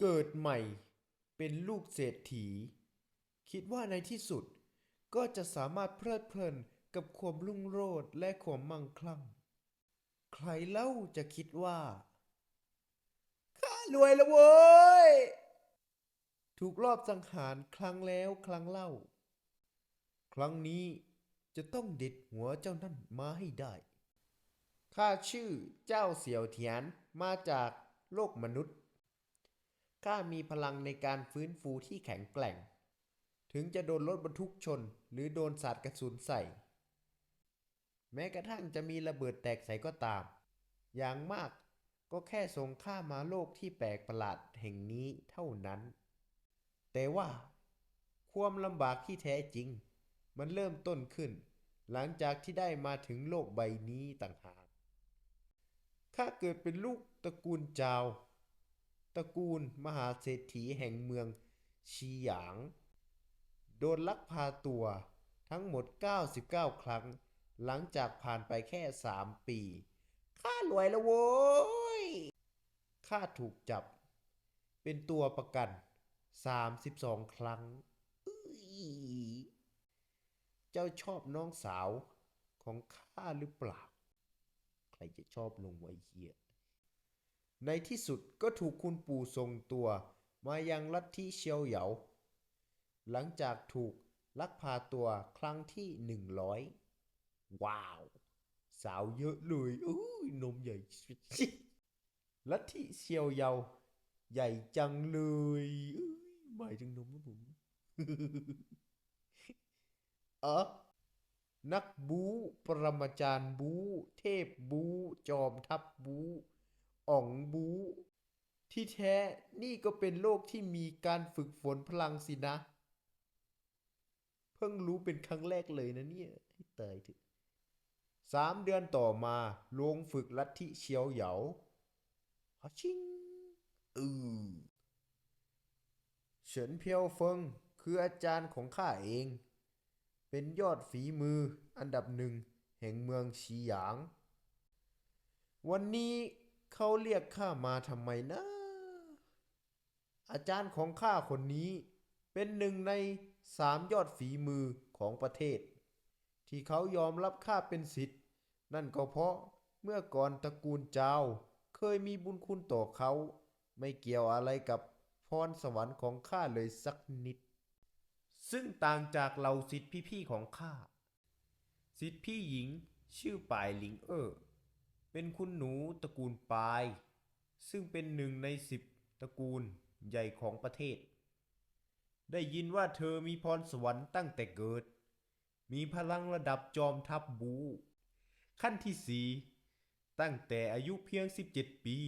เกิดใหม่เป็นลูกเศรษฐี คิดว่าในที่สุดก็จะสามารถเพลิดเพลินกับความรุ่งโรจน์และความมั่งคั่ง ใครเล่าจะคิดว่าข้ารวยแล้วโว้ย ถูกรอบสังหารครั้งแล้วครั้งเล่า ครั้งนี้จะต้องเด็ดหัวเจ้านั่นมาให้ได้ ข้าชื่อเจ้าเสี่ยวเทียนมาจากโลกมนุษย์ ข้ามีพลังในการฟื้นฟูที่แข็งแกร่ง ถึงจะโดนรถบรรทุกชน หรือโดนสาดกระสุนใส่ แม้กระทั่งจะมีระเบิดแตกใส่ก็ตาม อย่างมากก็แค่ส่งข้ามาโลกที่แปลกประหลาดแห่งนี้เท่านั้น แต่ว่าความลำบากที่แท้จริง มันเริ่มต้นขึ้น หลังจากที่ได้มาถึงโลกใบนี้ต่างหากข้าเกิดเป็นลูกตระกูลจาว ตระกูลมหาเศรษฐีแห่งเมืองชีหยาง โดนลักพาตัวทั้งหมด 99 ครั้ง หลังจากผ่านไปแค่ 3 ปีข้ารวยแล้วโว้ยข้าถูกจับ เป็นตัวประกัน 32 ครั้ง เจ้าชอบน้องสาวของข้าหรือเปล่า ใครจะชอบลงไว้เฮีย ในที่สุดก็ถูกคุณปู่ส่งตัว มายังลัทธิเชียวเหยา หลังจากถูกลักพาตัวครั้งที่หนึ่งร้อยว้าว สาวเยอะเลยอุ้ยนมใหญ่ลัทธิเชียวเหยา ใหญ่จังเลยอุ้ยหมายถึงนมนะผมเออนักบู ปรมาจารย์บู เทพบู จอมทัพบู อ่องบูที่แท้นี่ก็เป็นโลกที่มีการฝึกฝนพลังสินะ เพิ่งรู้เป็นครั้งแรกเลยนะเนี่ยให้ตายเถอะสามเดือนต่อมาลงฝึกลัทธิเชียวเหยาฮัชิงอือเฉินเพียวเฟิงคืออาจารย์ของข้าเอง เป็นยอดฝีมืออันดับหนึ่งแห่งเมืองชีหยาง วันนี้ เขาเรียกข้ามาทำไมนะ อาจารย์ของข้าคนนี้ เป็นหนึ่งในสามยอดฝีมือของประเทศ ที่เขายอมรับข้าเป็นศิษย์นั่นก็เพราะเมื่อก่อนตระกูลเจ้าเคยมีบุญคุณต่อเขา ไม่เกี่ยวอะไรกับพรสวรรค์ของข้าเลยสักนิด ซึ่งต่างจากเหล่าศิษย์พี่ๆของข้าศิษย์พี่หญิงชื่อป่ายหลิงเออ เป็นคุณหนูตระกูลปาย ซึ่งเป็นหนึ่งในสิบตระกูลใหญ่ของประเทศ ได้ยินว่าเธอมีพรสวรรค์ตั้งแต่เกิด มีพลังระดับจอมทัพบู ขั้นที่สี่ตั้งแต่อายุเพียง 17 ปี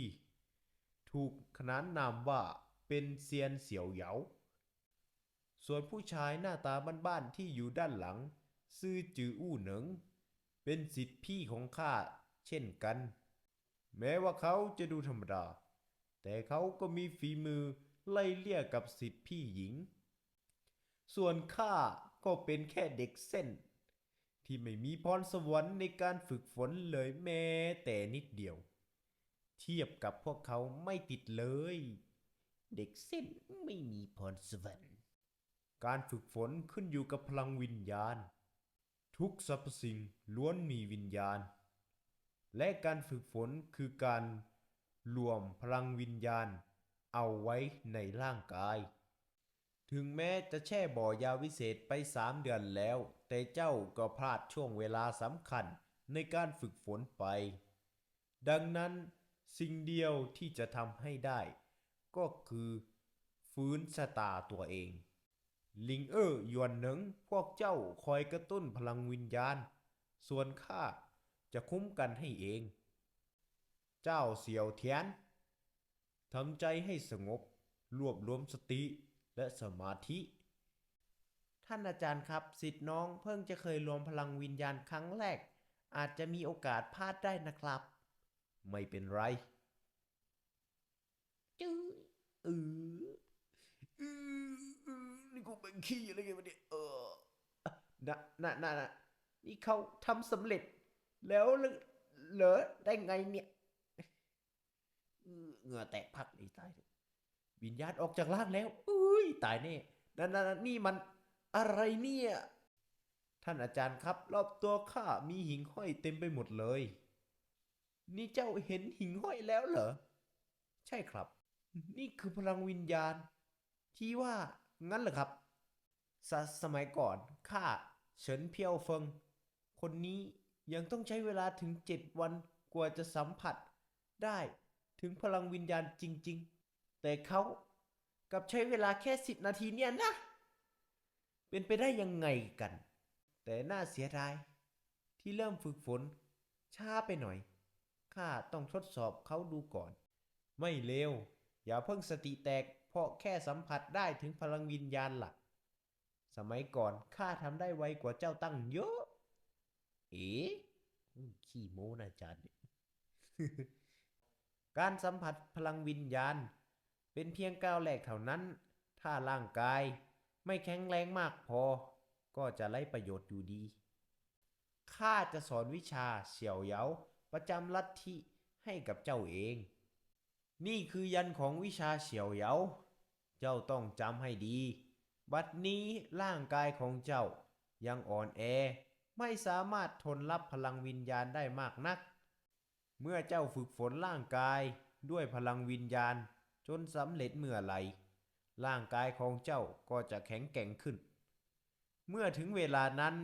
ถูกขนานนามว่าเป็นเซียนเสี่ยวเหยา ส่วนผู้ชายหน้าตาบ้านๆที่อยู่ด้านหลัง ซื่อจืออู้เหนิง เป็นสิทธิพี่ของข้า เช่นกัน แม้ว่าเขาจะดูธรรมดา แต่เขาก็มีฝีมือไล่เลี่ยกับสิทธิพี่หญิง ส่วนข้าก็เป็นแค่เด็กเส้น ที่ไม่มีพรสวรรค์ในการฝึกฝนเลยแม้แต่นิดเดียว เทียบกับพวกเขาไม่ติดเลย เด็กเส้นไม่มีพรสวรรค์ การฝึกฝนขึ้นอยู่กับพลังวิญญาณ ทุกสรรพสิ่งล้วนมีวิญญาณ และการฝึกฝนคือการรวมพลังวิญญาณ เอาไว้ในร่างกาย ถึงแม้จะแช่บ่อยาวิเศษไปสามเดือนแล้ว แต่เจ้าก็พลาดช่วงเวลาสำคัญในการฝึกฝนไป ดังนั้นสิ่งเดียวที่จะทำให้ได้ ก็คือฟื้นชะตาตัวเองลิงเออร์ยวนหนิงพวกเจ้าคอยกระตุ้นพลังวิญญาณ ส่วนข้า จะคุ้มกันให้เอง เจ้าเสี่ยวเทียนทำใจให้สงบ รวบรวมสติและสมาธิ ท่านอาจารย์ครับสิทธิ์น้องเพิ่งจะเคยรวมพลังวิญญาณครั้งแรก อาจจะมีโอกาสพลาดได้นะครับ ไม่เป็นไรจื้อเออออเอนี่กูเป็นขี้อะไรกันวะเนี่ยเออน่ะน่ะน่ะน่ะนี่เขาทำสำเร็จ แล้วเหรอเหรอได้ไงเนี่ยเออเหงื่อแตกพักเลยตายวิญญาณออกจากร่างแล้วเอ้ยตายแน่นั่นนั่นนี่มันอะไรเนี่ย ท่านอาจารย์ครับ รอบตัวข้ามีหิ่งห้อยเต็มไปหมดเลย นี่เจ้าเห็นหิ่งห้อยแล้วเหรอ ใช่ครับ นี่คือพลังวิญญาณ ที่ว่างั้นเหรอครับสสมัยก่อนข้าเฉินเพียวเฟิง คนนี้ ยังต้องใช้เวลาถึงเจ็ดวันกว่าจะสัมผัสได้ถึงพลังวิญญาณจริง ๆ แต่เขากับใช้เวลาแค่สิบนาทีเนี่ยนะ เป็นไปได้ยังไงกัน แต่น่าเสียดาย ที่เริ่มฝึกฝน ช้าไปหน่อย ข้าต้องทดสอบเขาดูก่อน ไม่เลวอย่าเพิ่งสติแตก เพราะแค่สัมผัสได้ถึงพลังวิญญาณหลัก สมัยก่อนข้าทำได้ไวกว่าเจ้าตั้งเยอะ เอ๋ขี้โม้นะอาจารย์ การสัมผัสพลังวิญญาณ เป็นเพียงก้าวแรกเท่านั้น ถ้าร่างกายไม่แข็งแรงมากพอ ก็จะไร้ประโยชน์อยู่ดี ข้าจะสอนวิชาเสี่ยวเยาประจำลัทธิให้กับเจ้าเอง นี่คือยันของวิชาเสี่ยวเยา เจ้าต้องจำให้ดี บัดนี้ร่างกายของเจ้ายังอ่อนแอ ไม่สามารถทนรับพลังวิญญาณได้มากนัก เมื่อเจ้าฝึกฝนร่างกายด้วยพลังวิญญาณ จนสำเร็จเมื่อไหรร่างกายของเจ้าก็จะแข็งแกร่งขึ้น เมื่อถึงเวลานั้น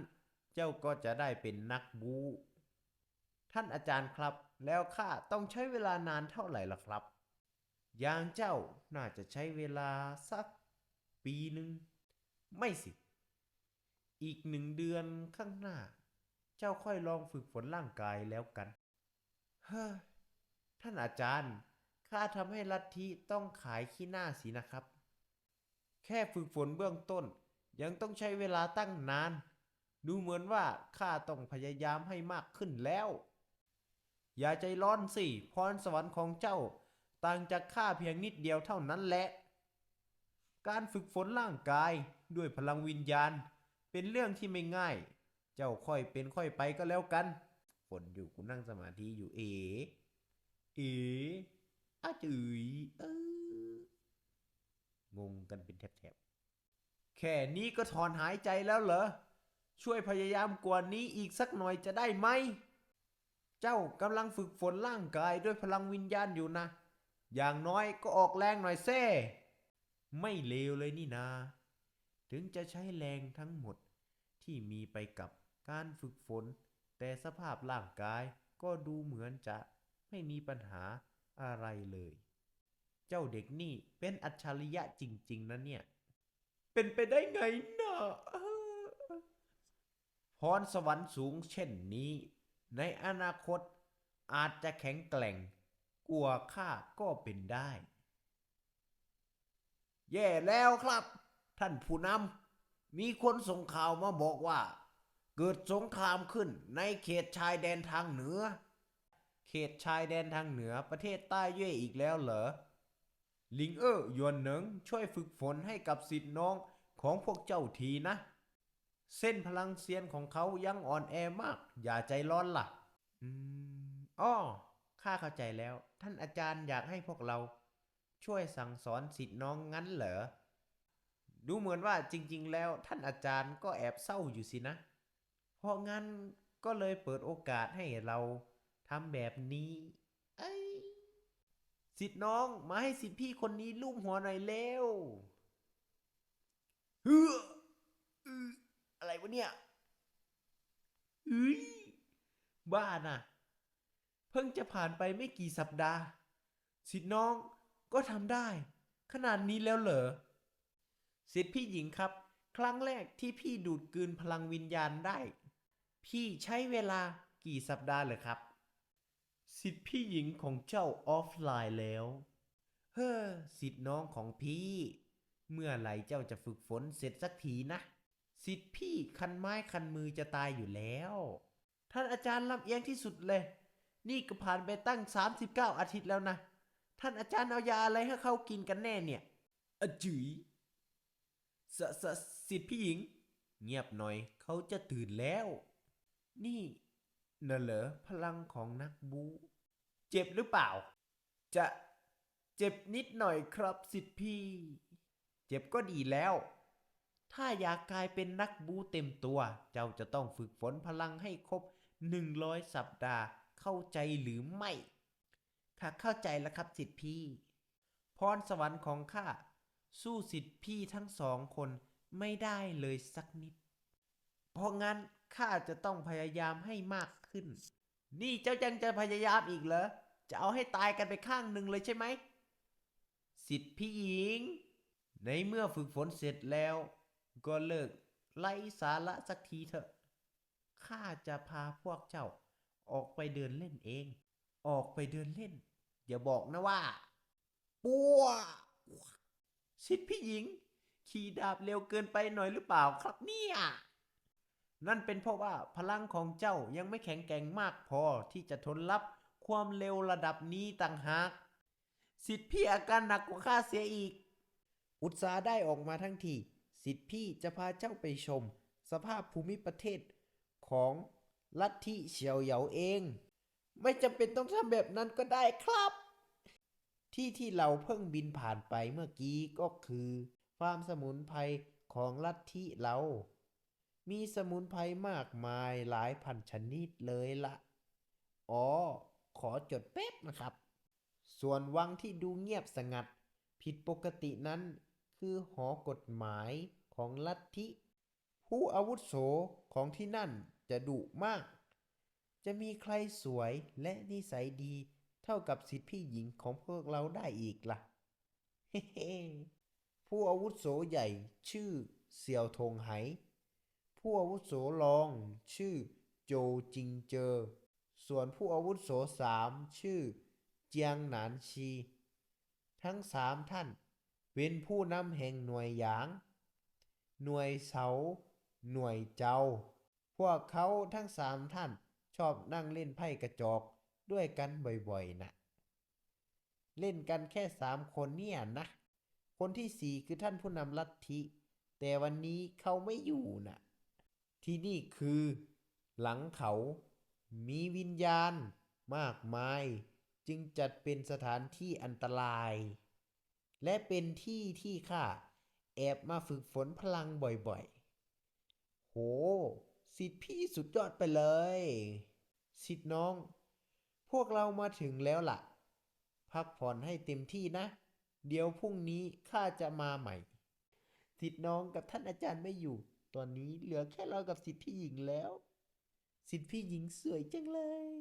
เจ้าก็จะได้เป็นนักบูท่านอาจารย์ครับ แล้วข้าต้องใช้เวลานานเท่าไหร่ล่ะครับ อย่างเจ้าน่าจะใช้เวลาสักปีหนึ่ง ไม่สิ อีกหนึ่งเดือนข้างหน้า เจ้าค่อยลองฝึกฝนร่างกายแล้วกัน เฮ้อท่านอาจารย์ ข้าทำให้ลัทธิต้องขายขี้หน้าสินะครับ แค่ฝึกฝนเบื้องต้น ยังต้องใช้เวลาตั้งนาน ดูเหมือนว่าข้าต้องพยายามให้มากขึ้นแล้ว อย่าใจร้อนสิ พรสวรรค์ของเจ้า ต่างจากข้าเพียงนิดเดียวเท่านั้นแหละ การฝึกฝนร่างกายด้วยพลังวิญญาณ เป็นเรื่องที่ไม่ง่าย เจ้าค่อยเป็นค่อยไปก็แล้วกัน ฝนอยู่กูนั่งสมาธิอยู่เอ เออาจืยเอองงกันเป็นแถบๆ แค่นี้ก็ถอนหายใจแล้วเหรอ ช่วยพยายามกว่านี้อีกสักหน่อยจะได้ไหม เจ้ากำลังฝึกฝนร่างกายด้วยพลังวิญญาณอยู่นะ อย่างน้อยก็ออกแรงหน่อยเซ่ ไม่เลวเลยนี่นา ถึงจะใช้แรงทั้งหมด ที่มีไปกับการฝึกฝน แต่สภาพร่างกายก็ดูเหมือนจะไม่มีปัญหาอะไรเลย เจ้าเด็กนี่เป็นอัจฉริยะจริง ๆนะเนี่ย เป็นไปได้ไงนะพรสวรรค์สูงเช่นนี้ ในอนาคตอาจจะแข็งแกร่ง กลัวข้าก็เป็นได้ แย่แล้วครับ ท่านผู้นำ มีคนส่งข่าวมาบอกว่า เกิดสงครามขึ้นในเขตชายแดนทางเหนือ เขตชายแดนทางเหนือประเทศใต้เย่อีกแล้วเหรอลิงเออร์ยวนเหนิงช่วยฝึกฝนให้กับสิทธิ์น้องของพวกเจ้าทีนะ เส้นพลังเซียนของเขายังอ่อนแอมาก อย่าใจร้อนล่ะ อืมอ้อข้าเข้าใจแล้ว ท่านอาจารย์อยากให้พวกเรา ช่วยสั่งสอนสิทธิ์น้องงั้นเหรอ ดูเหมือนว่าจริง ๆ แล้วท่านอาจารย์ก็แอบเศร้าอยู่สินะ เพราะงั้นก็เลยเปิดโอกาสให้เราทำแบบนี้ ไอ้สิทธิ์น้องมาให้สิทธิ์พี่คนนี้ลูบหัวหน่อยเร็วเฮ้ออะไรวะเนี่ยเฮ้ยบ้าน่ะ เพิ่งจะผ่านไปไม่กี่สัปดาห์ สิทธิ์น้องก็ทำได้ ขนาดนี้แล้วเหรอ สิทธิ์พี่หญิงครับ ครั้งแรกที่พี่ดูดกลืนพลังวิญญาณได้ พี่ใช้เวลากี่สัปดาห์เหรอครับ สิทธิ์พี่หญิงของเจ้าออฟไลน์แล้ว เฮ้อสิทธิ์น้องของพี่ เมื่อไหร่เจ้าจะฝึกฝนเสร็จสักทีนะ สิทธิ์พี่คันไม้คันมือจะตายอยู่แล้ว ท่านอาจารย์ลำเอียงที่สุดเลย นี่ก็ผ่านไปตั้ง 39 อาทิตย์แล้วนะ ท่านอาจารย์เอายาอะไรให้เขากินกันแน่เนี่ยอจื๋ย สสสิทธิ์พี่หญิง เงียบหน่อยเขาจะตื่นแล้ว นี่น่ะเหรอพลังของนักบู เจ็บหรือเปล่า จะเจ็บนิดหน่อยครับสิทธิพี่ เจ็บก็ดีแล้ว ถ้าอยากกลายเป็นนักบูเต็มตัว เจ้าจะต้องฝึกฝนพลังให้ครบหนึ่งร้อยสัปดาห์เข้าใจหรือไม่ข้าเข้าใจแล้วครับสิทธิพี่ พรสวรรค์ของข้า สู้สิทธิพี่ทั้งสองคนไม่ได้เลยสักนิด เพราะงั้นข้าจะต้องพยายามให้มากขึ้น นี่เจ้ายังจะพยายามอีกเหรอ จะเอาให้ตายกันไปข้างหนึ่งเลยใช่ไหม สิทธิพี่หญิง ในเมื่อฝึกฝนเสร็จแล้ว ก็เลิกไล่สาระสักทีเถอะ ข้าจะพาพวกเจ้าออกไปเดินเล่นเอง ออกไปเดินเล่น อย่าบอกนะว่าปัว สิทธิพี่หญิง ขี่ดาบเร็วเกินไปหน่อยหรือเปล่าครับเนี่ย นั่นเป็นเพราะว่าพลังของเจ้ายังไม่แข็งแกร่งมากพอที่จะทนรับความเร็วระดับนี้ต่างหาก สิทธิพี่อาการหนักกว่าข้าเสียอีก อุตสาห์ได้ออกมาทั้งที สิทธิพี่จะพาเจ้าไปชม สภาพภูมิประเทศของลัทธิเฉียวเหยาเอง ไม่จำเป็นต้องทำแบบนั้นก็ได้ครับ ที่ที่เราเพิ่งบินผ่านไปเมื่อกี้ก็คือฟาร์มสมุนไพรของลัทธิเรา มีสมุนไพรมากมายหลายพันชนิดเลยละ อ๋อ ขอจดแป๊บนะครับ ส่วนวังที่ดูเงียบสงัด ผิดปกตินั้น คือหอกฎหมายของลัทธิ ผู้อาวุโสของที่นั่นจะดุมาก จะมีใครสวยและนิสัยดี เท่ากับสิทธิพี่หญิงของพวกเราได้อีกล่ะ เฮ้ผู้อาวุโสใหญ่ชื่อเสี่ยวทงไห ผู้อาวุโสรองชื่อโจจิงเจอ ส่วนผู้อาวุโสสามชื่อเจียงหนานชี ทั้งสามท่านเป็นผู้นำแห่งหน่วยหยาง หน่วยเสา หน่วยเจ้า พวกเขาทั้งสามท่านชอบนั่งเล่นไพ่กระจอก ด้วยกันบ่อยๆนะเล่นกันแค่สามคนเนี่ยนะ คนที่สี่คือท่านผู้นำลัทธิ แต่วันนี้เขาไม่อยู่นะที่นี่คือ หลังเขา มีวิญญาณ มากมาย จึงจัดเป็นสถานที่อันตราย และเป็นที่ที่ข้าแอบมาฝึกฝนพลังบ่อยๆ โห สิทธิพี่สุดยอดไปเลย สิทธิน้อง วกเรามาถึงแล้วล่ะ พักผ่อนให้เต็มที่นะ เดี๋ยวพรุ่งนี้ข้าจะมาใหม่สิทธิ์น้องกับท่านอาจารย์ไม่อยู่ ตอนนี้เหลือแค่เรากับสิทธิ์พี่หญิงแล้ว สิทธิ์พี่หญิงสวยจังเลย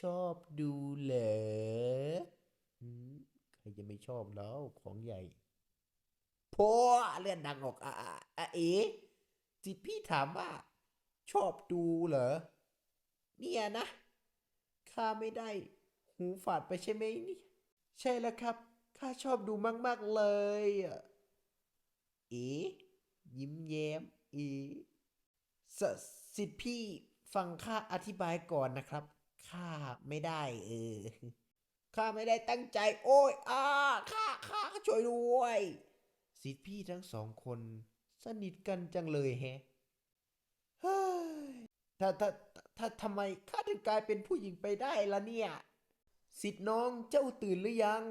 ชอบดูเหรอใครจะไม่ชอบแล้วของใหญ่พอเลื่อนดังออกอะอะเอ๋สิทธิพี่ถามว่า ชอบดูเหรอ เนี่ยนะ ข้าไม่ได้ หูฝาดไปใช่ไหมนี่ ใช่แล้วครับ ข้าชอบดูมากๆเลยอะเอ๋ยิ้มแย้มอ๋สสิทธิพี่ฟังข้าอธิบายก่อนนะครับ ข้าไม่ได้เออ ข้าไม่ได้ตั้งใจ โอ้ยอาข้าข้าช่วยด้วย สิทธิพี่ทั้งสองคน สนิทกันจังเลยแฮะเฮ้ย ถ้าถ้าถ้าทำไมข้าถึงกลายเป็นผู้หญิงไปได้ล่ะเนี่ย สิทธิ์น้องเจ้าตื่นหรือยัง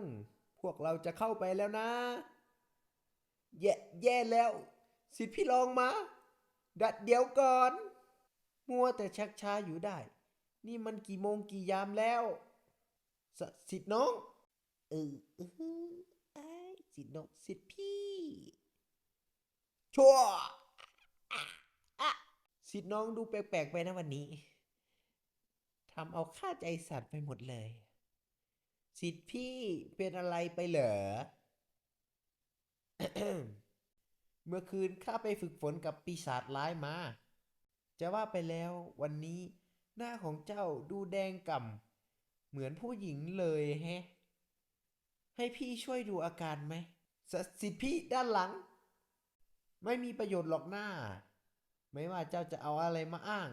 พวกเราจะเข้าไปแล้วนะ แย่แย่แล้ว สิทธิ์พี่ลองมา ดัดเดี๋ยวก่อน มัวแต่ชักช้าอยู่ได้ นี่มันกี่โมงกี่ยามแล้ว สสิทธิ์น้อง เออเออไอ้สิทธิ์น้องสิทธิ์พี่ชั่ว สิทธิ์น้องดูแปลกๆไปนะวันนี้ทำเอาข้าใจสั่นไปหมดเลย สิทธิ์พี่เป็นอะไรไปเหรอ เมื่อคืนข้าไปฝึกฝนกับปีศาจร้ายมา จะว่าไปแล้ววันนี้หน้าของเจ้าดูแดงก่ำเหมือนผู้หญิงเลยแฮะ ให้พี่ช่วยดูอาการไหมสสิทธิ์พี่ด้านหลัง ไม่มีประโยชน์หรอกหน้า ไม่ว่าเจ้าจะเอาอะไรมาอ้าง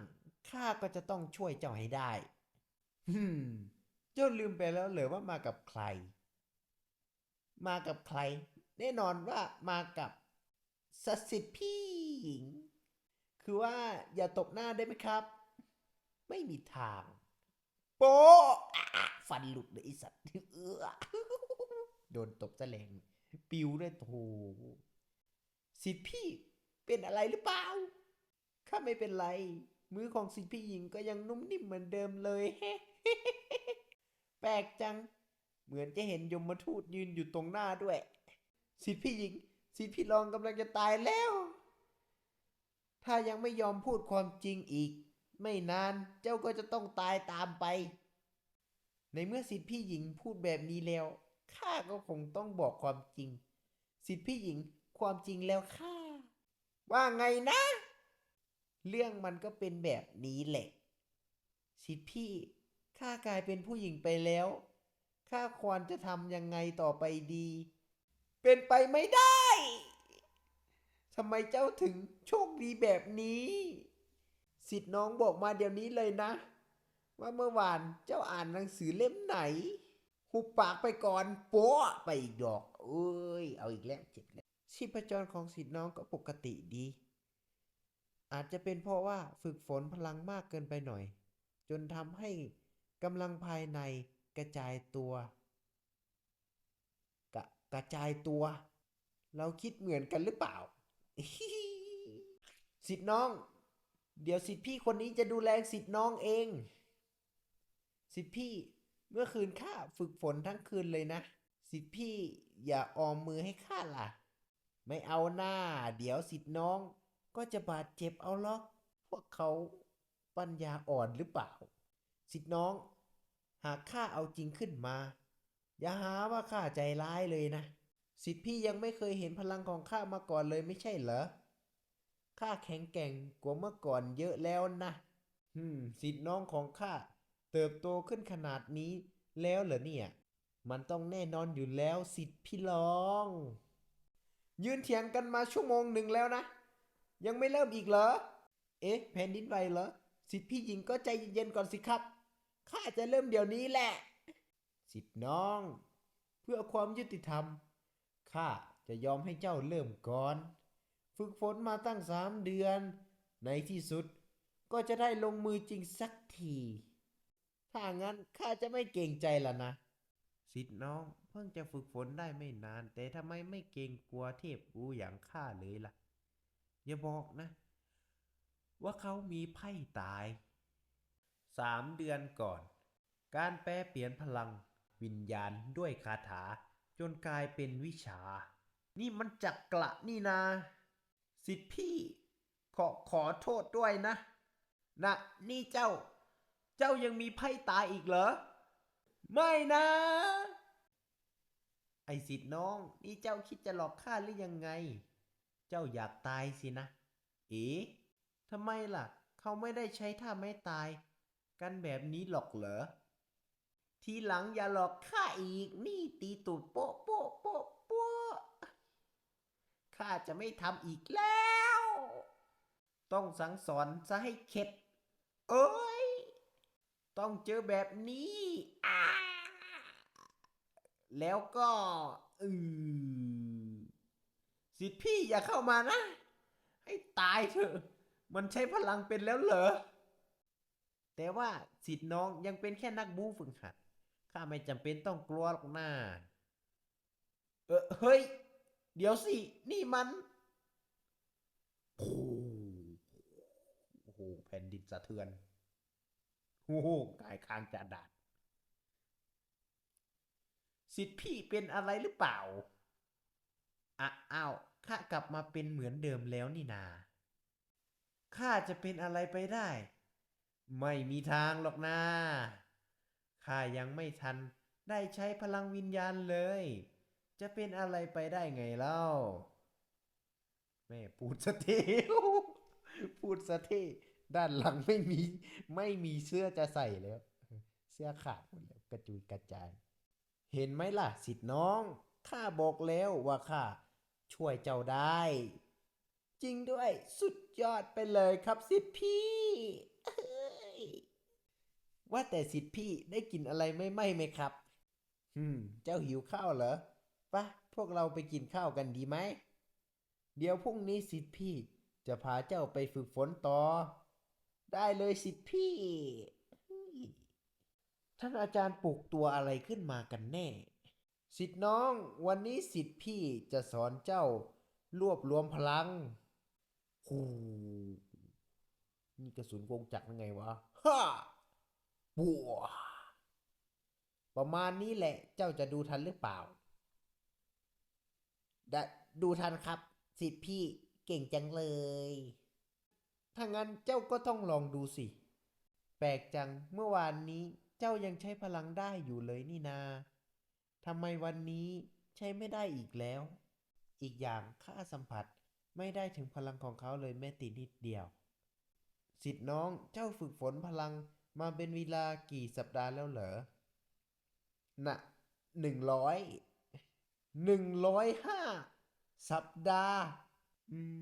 ข้าก็จะต้องช่วยเจ้าให้ได้ฮึมเจ้าลืมไปแล้วเหรอว่ามากับใคร มากับใคร แน่นอนว่ามากับสสิทธิ์พี่หญิง คือว่าอย่าตบหน้าได้ไหมครับ ไม่มีทาง โปะอะฟันหลุดเลยไอสัตว์เออโดนตบแสลง ปิวด้วยโถสิทธิพี่เป็นอะไรหรือเปล่า ข้าไม่เป็นไร มือของสิทธิพี่หญิงก็ยังนุ่มนิ่มเหมือนเดิมเลย แปลกจัง เหมือนจะเห็นยมทูตยืนอยู่ตรงหน้าด้วย สิทธิพี่หญิง สิทธิพี่รองกำลังจะตายแล้ว ถ้ายังไม่ยอมพูดความจริงอีก ไม่นานเจ้าก็จะต้องตายตามไป ในเมื่อสิทธิพี่หญิงพูดแบบนี้แล้วข้าก็คงต้องบอกความจริง สิทธิพี่หญิงความจริงแล้วข้าว่าไงนะ เรื่องมันก็เป็นแบบนี้แหละ สิทธิพี่ ข้ากลายเป็นผู้หญิงไปแล้ว ข้าควรจะทำยังไงต่อไปดี เป็นไปไม่ได้ทำไมเจ้าถึงโชคดีแบบนี้ สิทธิ์น้องบอกมาเดี๋ยวนี้เลยนะ ว่าเมื่อวานเจ้าอ่านหนังสือเล่มไหน หุบปากไปก่อนโป๊ะไปอีกดอก เอ้ย เอาอีกแล้วเจ็บแล้วชีพจรของสิทธิ์น้องก็ปกติดี อาจจะเป็นเพราะว่าฝึกฝนพลังมากเกินไปหน่อย จนทำให้กำลังภายในกระจายตัวกระกระจายตัว เราคิดเหมือนกันหรือเปล่า สิทธิ์น้อง เดี๋ยวสิทธิ์พี่คนนี้จะดูแลสิทธิ์น้องเอง สิทธิ์พี่เมื่อคืนข้าฝึกฝนทั้งคืนเลยนะ สิทธิ์พี่อย่าออมมือให้ข้าล่ะ ไม่เอาหน้า เดี๋ยวสิทธิ์น้อง ก็จะบาดเจ็บเอาล็อกพวกเขาปัญญาอ่อนหรือเปล่า สิทธิ์น้อง หากข้าเอาจริงขึ้นมา อย่าหาว่าข้าใจร้ายเลยนะ สิทธิ์พี่ยังไม่เคยเห็นพลังของข้ามาก่อนเลยไม่ใช่เหรอข้าแข็งแกร่งกว่าเมื่อก่อนเยอะแล้วนะอืมสิทธิ์น้องของข้าเติบโตขึ้นขนาดนี้แล้วเหรอเนี่ย มันต้องแน่นอนอยู่แล้วสิทธิ์พี่ลอง ยืนเถียงกันมาชั่วโมงหนึ่งแล้วนะ ยังไม่เริ่มอีกเหรอ เอ๊ะแผ่นดินไหวเหรอ สิทธิพี่หญิงก็ใจเย็นๆก่อนสิครับ ข้าจะเริ่มเดี๋ยวนี้แหละ สิทธิ์น้อง เพื่อความยุติธรรม ข้าจะยอมให้เจ้าเริ่มก่อน ฝึกฝนมาตั้งสามเดือน ในที่สุดก็จะได้ลงมือจริงสักที ถ้างั้นข้าจะไม่เกรงใจละนะ สิทธิ์น้องเพิ่งจะฝึกฝนได้ไม่นาน แต่ทำไมไม่เกรงกลัวเทพกูอย่างข้าเลยล่ะ อย่าบอกนะ ว่าเขามีไพ่ตายสามเดือนก่อน การแปลเปลี่ยนพลังวิญญาณด้วยคาถาจนกลายเป็นวิชา นี่มันจักกระนี่นา สิทธิพี่ ขอขอโทษด้วยนะ นะนี่เจ้า เจ้ายังมีไพ่ตายอีกเหรอ ไม่นะ ไอสิทธิ์น้อง นี่เจ้าคิดจะหลอกข้าหรือยังไง เจ้าอยากตายสินะ เอ๋ทำไมล่ะ เขาไม่ได้ใช้ท่าไม่ตาย กันแบบนี้หรอกเหรอ ทีหลังอย่าหลอกข้าอีก นี่ตีตูดโป๊ะโป๊ะโป๊ะโป๊ะข้าจะไม่ทำอีกแล้ว ต้องสั่งสอนซะให้เข็ด เอ้ย ต้องเจอแบบนี้อ่าแล้วก็อือ สิทธิ์พี่อย่าเข้ามานะ ให้ตายเถอะ มันใช้พลังเป็นแล้วเหรอ แต่ว่าสิทธิ์น้องยังเป็นแค่นักบูฝึกหัด ข้าไม่จำเป็นต้องกลัวหรอกนะเออเฮ้ย เดี๋ยวสิ นี่มัน โอ้โห แผ่นดินสะเทือน โอ้โหกายค้างจะดาดสิทธิ์พี่เป็นอะไรหรือเปล่าอ้าว ข้ากลับมาเป็นเหมือนเดิมแล้วนี่นา ข้าจะเป็นอะไรไปได้ ไม่มีทางหรอกนะข้ายังไม่ทันได้ใช้พลังวิญญาณเลย จะเป็นอะไรไปได้ไงเล่า แม่พูดสะเทพูดสะเทด้านหลังไม่มีไม่มีเสื้อจะใส่แล้ว เสื้อขาดหมดแล้วกระจุยกระจาย เห็นไหมล่ะสิทธิ์น้อง ข้าบอกแล้วว่าข้า ช่วยเจ้าได้ จริงด้วยสุดยอดไปเลยครับสิทธิพี่ว่าแต่สิทธิพี่ได้กินอะไรไม่ไหมไหมครับ อืม เจ้าหิวข้าวเหรอปะพวกเราไปกินข้าวกันดีไหม เดี๋ยวพรุ่งนี้สิทธิพี่ จะพาเจ้าไปฝึกฝนต่อ ได้เลยสิทธิพี่ ท่านอาจารย์ปลุกตัวอะไรขึ้นมากันแน่ สิทธิ์น้อง วันนี้สิทธิ์พี่จะสอนเจ้ารวบรวมพลังฮูนี่กระสุนวงจักรยังไงวะฮ่าบัวประมาณนี้แหละ เจ้าจะดูทันหรือเปล่าดดูทันครับ สิทธิ์พี่เก่งจังเลย ถ้างั้นเจ้าก็ต้องลองดูสิ แปลกจัง เมื่อวานนี้เจ้ายังใช้พลังได้อยู่เลยนี่นา ทำไมวันนี้ใช้ไม่ได้อีกแล้ว อีกอย่างข้าสัมผัสไม่ได้ถึงพลังของเขาเลยแม้แต่นิดเดียวสิทธิ์น้องเจ้าฝึกฝนพลังมาเป็นเวลากี่สัปดาห์แล้วเหรอ น่ะหนึ่งร้อยหนึ่งร้อยห้าสัปดาห์ อืม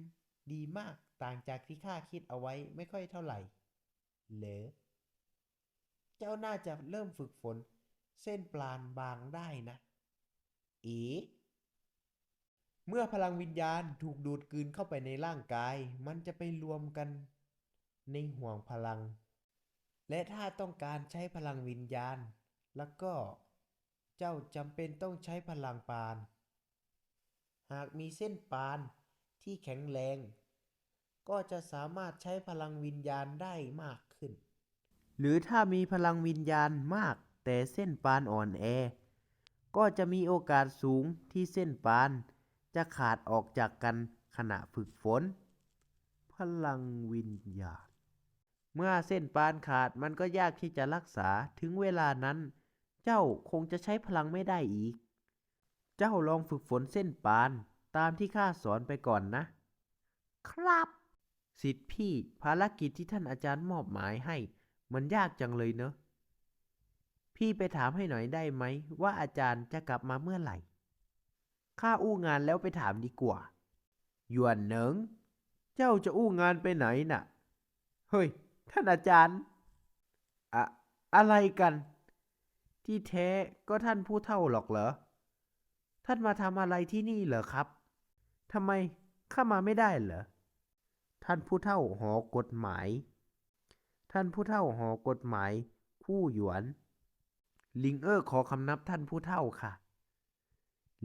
ดีมากต่างจากที่ข้าคิดเอาไว้ไม่ค่อยเท่าไหร่ เหรอ เจ้าน่าจะเริ่มฝึกฝน เส้นปลานบางได้นะ เอ๋เมื่อพลังวิญญาณถูกดูดกลืนเข้าไปในร่างกาย มันจะไปรวมกันในห่วงพลัง และถ้าต้องการใช้พลังวิญญาณ แล้วก็เจ้าจำเป็นต้องใช้พลังปาน หากมีเส้นปานที่แข็งแรง ก็จะสามารถใช้พลังวิญญาณได้มากขึ้น หรือถ้ามีพลังวิญญาณมาก แต่เส้นปานอ่อนแอ ก็จะมีโอกาสสูงที่เส้นปานจะขาดออกจากกันขณะฝึกฝน พลังวิญญาณ เมื่อเส้นปานขาดมันก็ยากที่จะรักษาถึงเวลานั้น เจ้าคงจะใช้พลังไม่ได้อีก เจ้าลองฝึกฝนเส้นปานตามที่ข้าสอนไปก่อนนะ ครับ สิทธิพี่ภารกิจที่ท่านอาจารย์มอบหมายให้ มันยากจังเลยเนอะ พี่ไปถามให้หน่อยได้ไหม ว่าอาจารย์จะกลับมาเมื่อไหร่ ข้าอู้งานแล้วไปถามดีกว่า หยวนเหนิง เจ้าจะอู้งานไปไหนน่ะ เฮ้ย ท่านอาจารย์ อะอะไรกัน ที่แท้ก็ท่านผู้เฒ่าหรอกเหรอ ท่านมาทำอะไรที่นี่เหรอครับทำไมข้ามาไม่ได้เหรอ ท่านผู้เฒ่าหอกฎหมาย ท่านผู้เฒ่าหอกฎหมาย คู่หยวน ลิงเออร์ขอคำนับท่านผู้เฒ่าค่ะ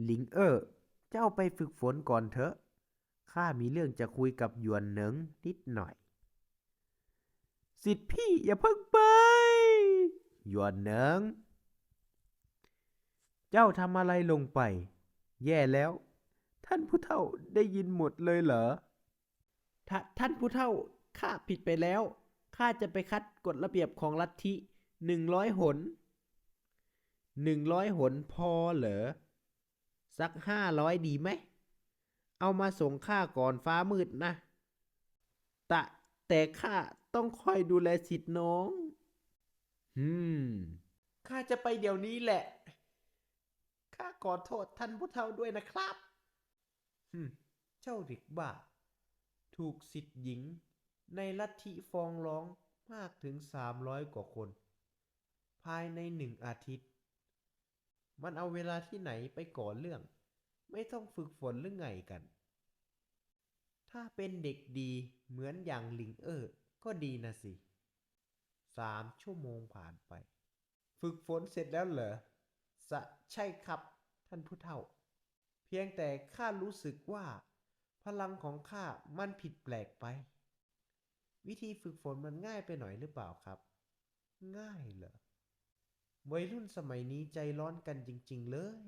ลิงเออร์ เจ้าไปฝึกฝนก่อนเถอะ ข้ามีเรื่องจะคุยกับหยวนเหนิงนิดหน่อย สิทธิ์พี่อย่าเพิ่งไป หยวนเหนิง เจ้าทำอะไรลงไป แย่แล้ว ท่านผู้เฒ่าได้ยินหมดเลยเหรอทท่านผู้เฒ่า ข้าผิดไปแล้ว ข้าจะไปคัดกฎระเบียบของลัทธิหนึ่งร้อยหน หนึ่งร้อยหนพอเหรอ สักห้าร้อยดีไหม เอามาส่งข้าก่อนฟ้ามืดนะ ตะแต่ข้าต้องคอยดูแลสิทธิ์น้อง อืม ข้าจะไปเดี๋ยวนี้แหละ ข้าขอโทษท่านผู้เฒ่าด้วยนะครับฮึมเจ้าเด็กบ้า ถูกสิทธิ์หญิง ในลัทธิฟ้องร้องมากถึงสามร้อยกว่าคน ภายในหนึ่งอาทิตย์ มันเอาเวลาที่ไหนไปก่อเรื่อง ไม่ต้องฝึกฝนหรือไงกัน ถ้าเป็นเด็กดีเหมือนอย่างหลิงเออร์ก็ดีนะสิสามชั่วโมงผ่านไป ฝึกฝนเสร็จแล้วเหรอสะใช่ครับ ท่านผู้เฒ่า เพียงแต่ข้ารู้สึกว่า พลังของข้ามันผิดแปลกไป วิธีฝึกฝนมันง่ายไปหน่อยหรือเปล่าครับ ง่ายเหรอ วัยรุ่นสมัยนี้ใจร้อนกันจริง ๆ เลย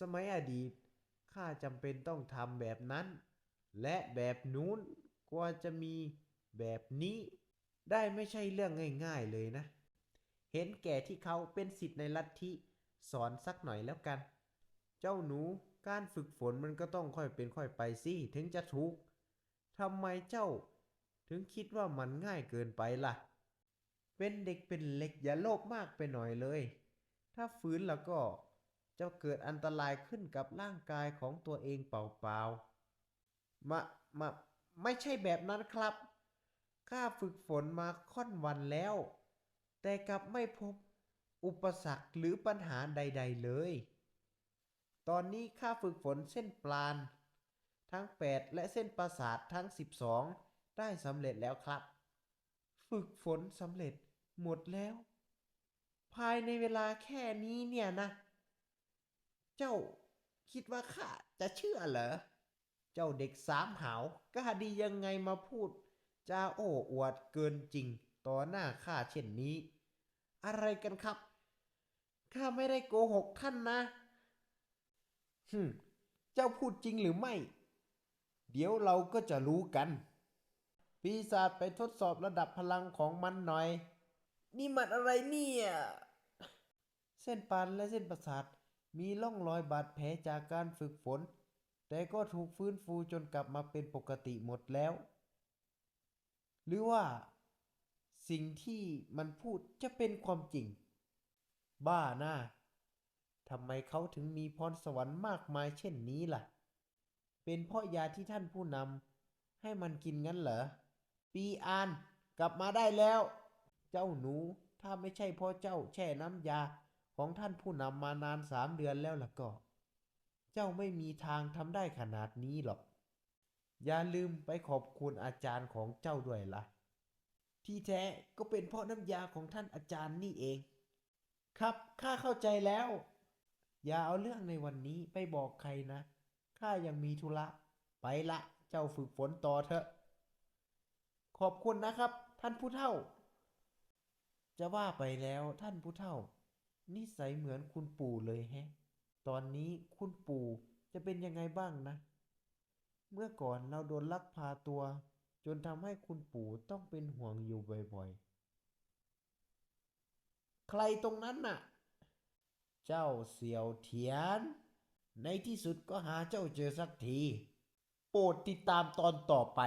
สมัยอดีตข้าจำเป็นต้องทำแบบนั้น และแบบนู้นกว่าจะมีแบบนี้ ได้ไม่ใช่เรื่องง่ายๆเลยนะ เห็นแก่ที่เขาเป็นสิทธิ์ในลัทธิสอนสักหน่อยแล้วกัน เจ้าหนูการฝึกฝนมันก็ต้องค่อยเป็นค่อยไปสิถึงจะถูกทำไมเจ้า ถึงคิดว่ามันง่ายเกินไปล่ะ เป็นเด็กเป็นเล็กอย่าโลภมากไปหน่อยเลย ถ้าฝืนแล้วก็จะเกิดอันตรายขึ้นกับร่างกายของตัวเองเปล่าๆ มามาไม่ใช่แบบนั้นครับ ข้าฝึกฝนมาค่อนวันแล้ว แต่กลับไม่พบอุปสรรคหรือปัญหาใด ๆเลย ตอนนี้ข้าฝึกฝนเส้นปลาน ทั้ง 8 และเส้นประสาททั้ง 12 ได้สำเร็จแล้วครับ ฝึกฝนสำเร็จ หมดแล้ว ภายในเวลาแค่นี้เนี่ยนะ เจ้าคิดว่าข้าจะเชื่อเหรอ เจ้าเด็กสามหาวกล้าดียังไงมาพูดจาโอ้อวดเกินจริงต่อหน้าข้าเช่นนี้ อะไรกันครับ ข้าไม่ได้โกหกท่านนะฮึเจ้าพูดจริงหรือไม่ เดี๋ยวเราก็จะรู้กัน ปีศาจไปทดสอบระดับพลังของมันหน่อย นี่มันอะไรเนี่ย เส้นปานและเส้นประสาทมีร่องรอยบาดแผลจากการฝึกฝน แต่ก็ถูกฟื้นฟูจนกลับมาเป็นปกติหมดแล้ว หรือว่า สิ่งที่มันพูดจะเป็นความจริง บ้าหน้าทำไมเขาถึงมีพรสวรรค์มากมายเช่นนี้ล่ะ เป็นเพราะยาที่ท่านผู้นำให้มันกินงั้นเหรอ ปีอานกลับมาได้แล้ว เจ้าหนู ถ้าไม่ใช่เพราะเจ้าแช่น้ำยาของท่านผู้นำมานานสามเดือนแล้วล่ะก็ เจ้าไม่มีทางทำได้ขนาดนี้หรอก อย่าลืมไปขอบคุณอาจารย์ของเจ้าด้วยล่ะ ที่แท้ก็เป็นเพราะน้ำยาของท่านอาจารย์นี่เอง ครับข้าเข้าใจแล้ว อย่าเอาเรื่องในวันนี้ไปบอกใครนะข้ายังมีธุระไปละ เจ้าฝึกฝนต่อเถอะ ขอบคุณนะครับ ท่านผู้เฒ่า จะว่าไปแล้วท่านผู้เฒ่า นิสัยเหมือนคุณปู่เลยแฮะ ตอนนี้คุณปู่จะเป็นยังไงบ้างนะ เมื่อก่อนเราโดนลักพาตัว จนทำให้คุณปู่ต้องเป็นห่วงอยู่บ่อยๆ ใครตรงนั้นน่ะ เจ้าเสี่ยวเทียน ในที่สุดก็หาเจ้าเจอสักที โปรดติดตามตอนต่อไป